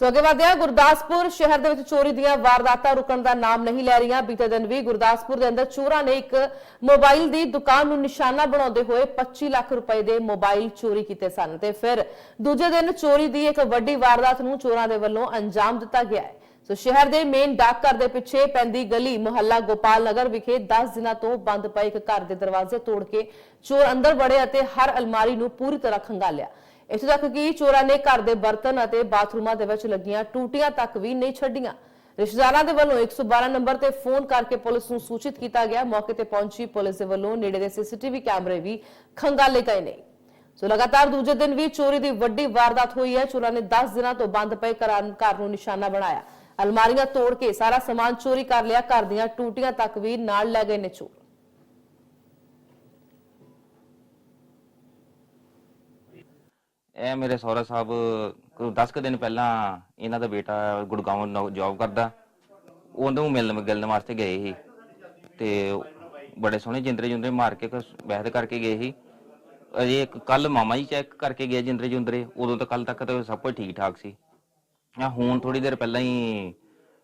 ਸੋ ਅੱਗੇ ਵਧਦੇ ਹਾਂ, ਗੁਰਦਾਸਪੁਰ ਸ਼ਹਿਰ ਦੇ ਵਿੱਚ ਚੋਰੀ ਦੀਆਂ ਵਾਰਦਾਤਾਂ ਰੁਕਣ ਦਾ ਨਾਮ ਨਹੀਂ ਲੈ ਰਹੀਆਂ। ਬੀਤੇ ਦਿਨ ਵੀ ਗੁਰਦਾਸਪੁਰ ਦੇ ਅੰਦਰ ਚੋਰਾਂ ਨੇ ਇੱਕ ਮੋਬਾਈਲ ਦੀ ਦੁਕਾਨ ਨੂੰ ਨਿਸ਼ਾਨਾ ਬਣਾਉਂਦੇ ਹੋਏ 25 ਲੱਖ ਰੁਪਏ ਦੇ ਮੋਬਾਈਲ ਚੋਰੀ ਕੀਤੇ ਸਨ ਤੇ ਫਿਰ ਦੂਜੇ ਦਿਨ ਚੋਰੀ ਦੀ ਇੱਕ ਵੱਡੀ ਵਾਰਦਾਤ ਨੂੰ ਚੋਰਾਂ ਦੇ ਵੱਲੋਂ ਅੰਜਾਮ ਦਿੱਤਾ ਗਿਆ ਹੈ। ਸੋ ਸ਼ਹਿਰ ਦੇ ਮੇਨ ਡਾਕਘਰ ਦੇ ਪਿੱਛੇ ਪੈਂਦੀ ਗਲੀ ਮੁਹੱਲਾ ਗੋਪਾਲ ਨਗਰ ਵਿਖੇ 10 ਦਿਨਾਂ ਤੋਂ ਬੰਦ ਪਏ ਇੱਕ ਘਰ ਦੇ ਦਰਵਾਜ਼ੇ ਤੋੜ ਕੇ ਚੋਰ ਅੰਦਰ ਵੜੇ ਅਤੇ ਹਰ ਅਲਮਾਰੀ ਨੂੰ ਪੂਰੀ ਤਰ੍ਹਾਂ ਖੰਗਾਲਿਆ। ਇੱਥੋਂ ਤੱਕ ਕਿ ਚੋਰਾਂ ਨੇ ਘਰ ਦੇ ਬਰਤਨ ਅਤੇ ਬਾਥਰੂਮਾਂ ਦੇ ਵਿੱਚ ਲੱਗੀਆਂ ਟੂਟੀਆਂ ਤੱਕ ਵੀ ਨਹੀਂ ਛੱਡੀਆਂ। ਰਿਸ਼ਤੇਦਾਰਾਂ ਦੇ ਵੱਲੋਂ 112 ਨੰਬਰ ਤੇ ਫੋਨ ਕਰਕੇ ਪੁਲਿਸ ਨੂੰ ਸੂਚਿਤ ਕੀਤਾ ਗਿਆ। ਮੌਕੇ ਤੇ ਪਹੁੰਚੀ ਪੁਲਿਸ ਦੇ ਵੱਲੋਂ ਨੇੜੇ ਦੇ ਸੀਸੀਟੀਵੀ ਕੈਮਰੇ ਵੀ ਖੰਗਾਲੇ ਗਏ ਨੇ। ਸੋ ਲਗਾਤਾਰ ਦੂਜੇ ਦਿਨ ਵੀ ਚੋਰੀ ਦੀ ਵੱਡੀ ਵਾਰਦਾਤ ਹੋਈ ਹੈ। ਚੋਰਾਂ ਨੇ 10 ਦਿਨਾਂ ਤੋਂ ਬੰਦ ਪਏ ਘਰਾਂ, ਘਰ ਨੂੰ ਨਿਸ਼ਾਨਾ ਬਣਾਇਆ। ਅਲਮਾਰੀਆਂ ਤੋੜ ਕੇ ਸਾਰਾ ਸਮਾਨ ਚੋਰੀ ਕਰ ਲਿਆ। ਘਰ ਦੀਆਂ ਟੂਟੀਆਂ ਤੱਕ ਵੀ ਨਾਲ ਲੈ ਗਏ ਨੇ ਚੋਰ। ਇਹ ਮੇਰੇ ਸਹੁਰਾ ਸਾਹਿਬ ਕੋਈ 10 ਕੁ ਦਿਨ ਪਹਿਲਾਂ ਇਹਨਾਂ ਦਾ ਬੇਟਾ ਗੁੜਗਾਉਂ ਜੌਬ ਕਰਦਾ। ਉਹਨੂੰ ਮਿਲਣ ਗਿਲਣ ਵਾਸਤੇ ਗਏ ਸੀ। ਤੇ ਬੜੇ ਸੋਹਣੇ ਜਿੰਦਰੇ ਜੁੰਦਰੇ ਮਾਰ ਕੇ ਕੁਛ ਬਹਿਦ ਕਰਕੇ ਗਏ ਸੀ। ਅਜੇ ਇੱਕ ਕੱਲ ਮਾਮਾ ਜੀ ਚੈੱਕ ਕਰਕੇ ਗਏ ਜਿੰਦਰੇ ਜੁੰਦਰੇ। ਉਦੋਂ ਤਾਂ ਕੱਲ ਤੱਕ ਤਾਂ ਸਭ ਕੁਝ ਠੀਕ ਠਾਕ ਸੀ। ਆ ਹੁਣ ਥੋੜੀ ਦੇਰ ਪਹਿਲਾਂ ਹੀ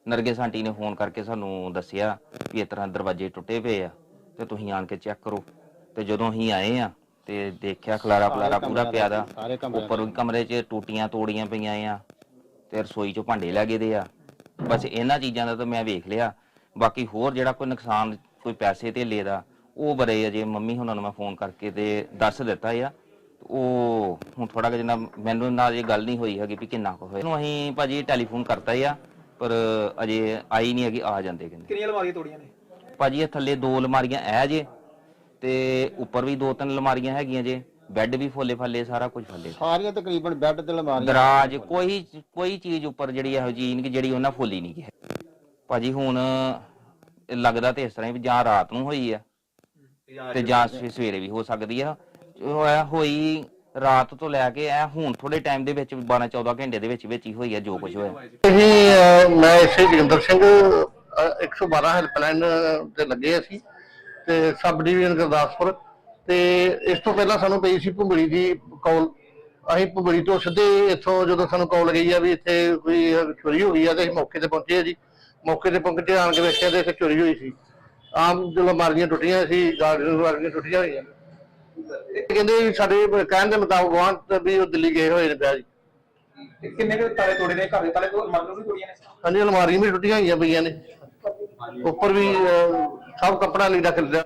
ਨਰਗੇ ਆਂਟੀ ਨੇ ਫੋਨ ਕਰਕੇ ਸਾਨੂੰ ਦੱਸਿਆ ਵੀ ਇਸ ਤਰ੍ਹਾਂ ਦਰਵਾਜ਼ੇ ਟੁੱਟੇ ਪਏ ਆ ਤੇ ਤੁਸੀਂ ਆਣ ਕੇ ਚੈੱਕ ਕਰੋ। ਤੇ ਜਦੋਂ ਅਸੀਂ ਆਏ ਆ ਤੇ ਦੇਖਿਆ ਖਲਾਰਾ ਖਲਾਰਾ ਪੂਰਾ ਪਿਆ ਦਾ। ਉੱਪਰ ਵੀ ਕਮਰੇ 'ਚ ਟੂਟੀਆਂ ਤੋੜੀਆਂ ਪਈਆਂ ਆ ਤੇ ਰਸੋਈ 'ਚੋਂ ਭਾਂਡੇ ਲੱਗੇ ਦੇ ਆ। ਬਸ ਇਹਨਾਂ ਚੀਜ਼ਾਂ ਦਾ ਤਾਂ ਮੈਂ ਵੇਖ ਲਿਆ। ਬਾਕੀ ਹੋਰ ਜਿਹੜਾ ਕੋਈ ਨੁਕਸਾਨ ਕੋਈ ਪੈਸੇ ਤੇ ਦਾ ਉਹ ਬਰੇ ਅਜੇ ਮੰਮੀ ਹੁਣਾਂ ਨੂੰ ਮੈਂ ਫੋਨ ਕਰਕੇ ਤੇ ਦੱਸ ਦਿੱਤਾ ਆ। ਉਹ ਹੁਣ ਥੋੜਾ ਜਿਹਾ ਮੈਨੂੰ ਨਾਲ ਇਹ ਗੱਲ ਨਹੀਂ ਹੋਈ ਹੈਗੀ ਵੀ ਕਿੰਨਾ ਕੁ ਹੋਇਆ। ਨੂੰ ਅਸੀਂ ਭਾਜੀ ਟੈਲੀਫੋਨ ਕਰਤਾ ਆ ਪਰ ਅਜੇ ਆਈ ਨਹੀਂ ਹੈਗੀ ਆ ਜਾਂਦੇ ਕਹਿੰਦੇ। ਕਿੰਨੀਆਂ ਅਲਮਾਰੀਆਂ ਤੋੜੀਆਂ ਨੇ? ਭਾਜੀ ਇਹ ਥੱਲੇ ਦੋ ਅਲਮਾਰੀਆਂ ਐ ਜੇ। ਤੇ ਉੱਪਰ ਵੀ ਦੋ ਤਿੰਨ ਅਲਮਾਰੀਆਂ ਹੈਗੀਆਂ ਜੇ ਬੈੱਡ ਵੀ ਫੋਲੇ ਫਾਲੇ ਸਾਰਾ ਕੁਝ ਫਾਲੇ ਸਾਰੀਆਂ ਤਕਰੀਬਨ ਬੈੱਡ ਤੇ ਅਲਮਾਰੀਆਂ ਦਰਾਜ ਕੋਈ ਕੋਈ ਚੀਜ਼ ਉੱਪਰ ਜਿਹੜੀ ਇਹੋ ਜਿਹੀ ਨਹੀਂ ਕਿ ਜਿਹੜੀ ਉਹਨਾਂ ਫੋਲੀ ਨਹੀਂ ਗਈ ਭਾਜੀ ਹੁਣ ਇਹ ਲੱਗਦਾ ਤੇ ਇਸ ਤਰ੍ਹਾਂ ਹੀ ਵੀ ਜਾਂ ਰਾਤ ਨੂੰ ਹੋਈ ਆ ਤੇ ਜਾਂ ਸਵੇ- ਸਵੇਰੇ ਵੀ ਹੋ ਸਕਦੀ ਆ। ਹੋਈ ਰਾਤ ਤੋਂ ਲੈ ਕੇ ਐ ਹੁਣ ਥੋੜੇ ਟਾਈਮ ਦੇ ਵਿੱਚ 12 14 ਘੰਟੇ ਦੇ ਵਿੱਚ ਵਿੱਚ ਹੀ ਹੋਈ ਆ ਜੋ ਕੁਝ ਹੋਇਆ। ਅਸੀਂ ਅਹ, ਮੈਂ ਇਸੇ ਜੋਗਿੰਦਰ ਸਿੰਘ ਅਹ, 112 ਹੈਲਪਲਾਈਨ ਤੇ ਲੱਗੇ ਅਸੀਂ। ਤੇ ਸਬ ਡਿਵੀਜ਼ਨ ਗੁਰਦਾਸਪੁਰ ਤੇ ਇਸ ਤੋਂ ਪਹਿਲਾਂ ਸਾਨੂੰ ਪਈ ਸੀ ਭੁੰਬੜੀ ਦੀ ਕਾਲ। ਅਸੀਂ ਭੁੰਬੜੀ ਤੋਂ ਸਿੱਧੇ ਇੱਥੋਂ ਜਦੋਂ ਸਾਨੂੰ ਕਾਲ ਗਈ ਆ ਵੀ ਇੱਥੇ ਕੋਈ ਚੋਰੀ ਹੋ ਗਈ ਆ ਤੇ ਅਸੀਂ ਮੌਕੇ ਤੇ ਪਹੁੰਚੇ ਆ ਜੀ। ਮੌਕੇ ਤੇ ਪਹੁੰਚ ਕੇ ਆਣ ਕੇ ਵੇਖਿਆ ਤੇ ਇੱਥੇ ਚੋਰੀ ਹੋਈ ਸੀ। ਆਮ ਜਦੋਂ ਮਾਰੀਆਂ ਟੁੱਟੀਆਂ ਸੀ ਗਾਰਡਨ ਵਾਲੀਆਂ ਟੁੱਟੀਆਂ ਹੋਈਆਂ। ਇਹ ਕਹਿੰਦੇ ਸਾਡੇ ਕਹਿਣ ਦੇ ਮੁਤਾਬਕ ਗਵਾਂਢ ਵੀ ਉਹ ਦਿੱਲੀ ਗਏ ਹੋਏ ਨੇ ਪਿਆ ਜੀ। ਕਿੰਨੇ ਕੁ ਤਾਲੇ ਤੋੜੇ ਨੇ ਘਰ ਦੇ? ਤਾਲੇ ਅਲਮਾਰੀਆਂ ਵੀ ਤੋੜੀਆਂ ਨੇ? ਹਾਂਜੀ ਅਲਮਾਰੀਆਂ ਵੀ ਟੁੱਟੀਆਂ ਹੋਈਆਂ ਪਈਆਂ ਨੇ। ਉੱਪਰ ਵੀ ਅਹ, ਸਭ ਕੱਪੜਾ ਲੀੜਾ ਖਿਲਰਿਆ